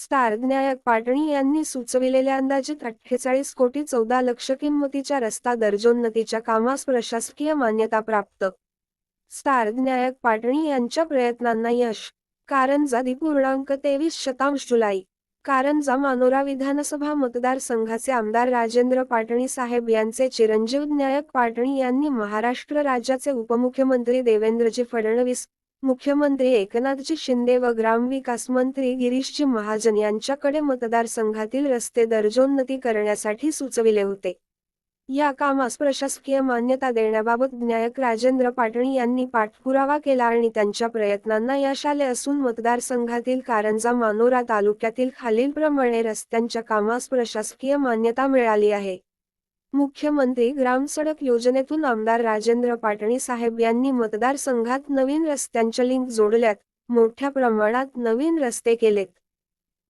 Star Vinayak Patni यांनी सुचविलेल्या अंदाजित अठ्ठेचाळीस कोटी चौदा लक्ष किंमतीच्या रस्ता दर्जोन्नतीच्या कामास प्रशासकीय मान्यता प्राप्त. स्टार विनायक पाटणी यांच्या प्रयत्नांना यश. कारंजा पूर्णांक तेवीस शतांश जुलै. कारंजा मानोरा विधानसभा मतदारसंघाचे आमदार राजेंद्र पाटणी साहेब यांचे चिरंजीव विनायक पाटणी यांनी महाराष्ट्र राज्याचे उपमुख्यमंत्री देवेंद्रजी फडणवीस मुख्यमंत्री एकनाथजी शिंदे व ग्रामविकास मंत्री गिरीशजी महाजन यांच्याकडे मतदारसंघातील रस्ते दर्जोन्नती करण्यासाठी सुचविले होते. या कामास प्रशासकीय मान्यता देण्याबाबत न्यायक राजेंद्र पाटणी यांनी पाठपुरावा केला आणि त्यांच्या प्रयत्नांना यश आले असून मतदारसंघातील कारंजा मानोरा तालुक्यातील खालीलप्रमाणे रस्त्यांच्या कामास प्रशासकीय मान्यता मिळाली आहे. मुख्यमंत्री ग्रामसडक योजनेतून आमदार राजेंद्र पाटणी साहेब यांनी मतदारसंघात नवीन रस्त्यांच्या लिंक जोडल्यात. मोठ्या प्रमाणात नवीन रस्ते केलेत.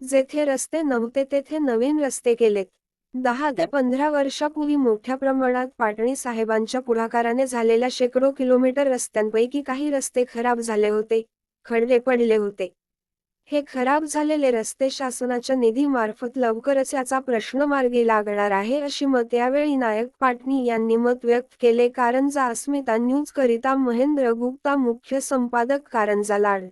जेथे रस्ते नव्हते तेथे नवीन रस्ते केलेत. दहा ते पंधरा वर्षापूर्वी मोठ्या प्रमाणात पाटणी साहेबांच्या पुढाकाराने झालेल्या शेकडो किलोमीटर रस्त्यांपैकी काही रस्ते खराब झाले होते खडले पडले होते. हे खराब झालेले रस्ते शासनाच्या निधीमार्फत लवकरच याचा प्रश्न मार्गी लागणार आहे अशी मत यावेळी नायक पाटणी यांनी मत व्यक्त केले. कारंजा अस्मिता न्यूज करिता महेंद्र गुप्ता मुख्य संपादक कारंजा लाड.